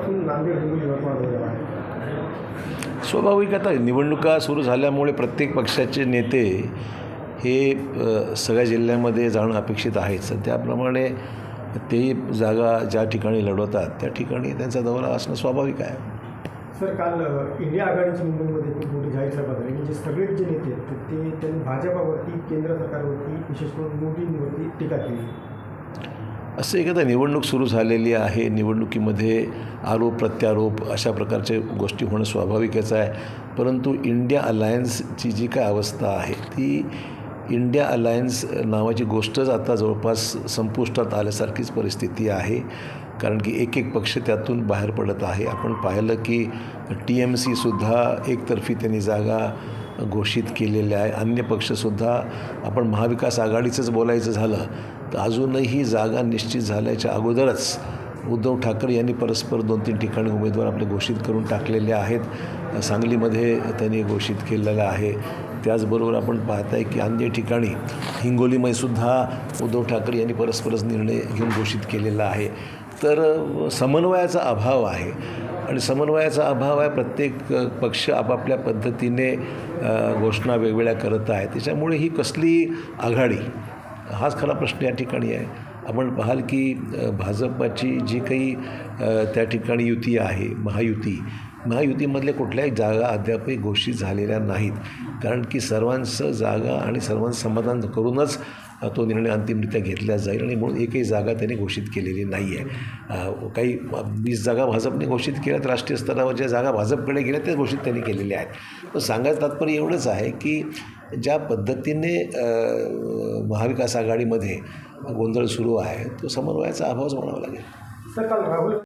दिवसापासून नांदेड हिंगोली यवतमाळ आहे स्वाभाविक आता निवडणुका सुरू झाल्यामुळे प्रत्येक पक्षाचे नेते हे सगळ्या जिल्ह्यामध्ये जाणं अपेक्षित आहेच. त्याप्रमाणे ते जागा ज्या ठिकाणी लढवतात त्या ठिकाणी त्यांचा दौरा असणं स्वाभाविक आहे. सर काल इंडिया आघाडीची मुंबईमध्ये खूप मोठी जाहीर सभा झाली. म्हणजे सगळेच जे नेते आहेत ते त्यांनी भाजपावरती केंद्र सरकारवरती विशेष करून मोदींवरती टीका केली. असं एखादा निवडणूक सुरू झालेली आहे निवडणुकीमध्ये आरोप प्रत्यारोप अशा प्रकारच्या गोष्टी होणं स्वाभाविकच आहे. परंतु इंडिया अलायन्सची जी काय अवस्था आहे ती इंडिया अलायन्स नावाची गोष्टच आता जवळपास संपुष्टात आल्यासारखीच परिस्थिती आहे. कारण की एक एक पक्ष त्यातून बाहेर पडत आहे. आपण पाहिलं की टी एम सीसुद्धा एकतर्फी त्यांनी जागा घोषित केलेले आहे. अन्य पक्षसुद्धा आपण महाविकास आघाडीचंच बोलायचं झालं तर अजूनही जागा निश्चित झाल्याच्या अगोदरच उद्धव ठाकरे यांनी परस्पर दोन तीन ठिकाणी उमेदवार आपले घोषित करून टाकलेले आहेत. सांगलीमध्ये त्यांनी घोषित केलेलं आहे. त्याचबरोबर आपण पाहत आहे की अन्य ठिकाणी हिंगोलीमयसुद्धा उद्धव ठाकरे यांनी परस्परच निर्णय घेऊन घोषित केलेला आहे. तर समन्वयाचा अभाव आहे. आणि समन्वयाचा अभाव आहे. प्रत्येक पक्ष आपापल्या पद्धतीने घोषणा वेगवेगळ्या करत आहे. त्याच्यामुळे ही कसली आघाडी? हाच खरा प्रश्न या ठिकाणी आहे. आपण पाहाल की भाजपाची जी काही त्या ठिकाणी युती आहे महायुती महायुतीमधल्या कुठल्याही जागा अद्यापही घोषित झालेल्या नाहीत. कारण की सर्वांचं जागा आणि सर्वांचं समाधान करूनच तो निर्णय अंतिमरित्या घेतला जाईल आणि म्हणून एकही जागा त्यांनी घोषित केलेली नाही आहे काही वीस जागा भाजपने घोषित केल्यात राष्ट्रीय स्तरावर ज्या जागा भाजपकडे गेल्या त्या घोषित त्यांनी केलेल्या आहेत. पण सांगायचं तात्पर्य एवढंच आहे की ज्या पद्धतीने महाविकास आघाडीमध्ये गोंधळ सुरू आहे तो समन्वयाचा अभावच म्हणावा लागेल.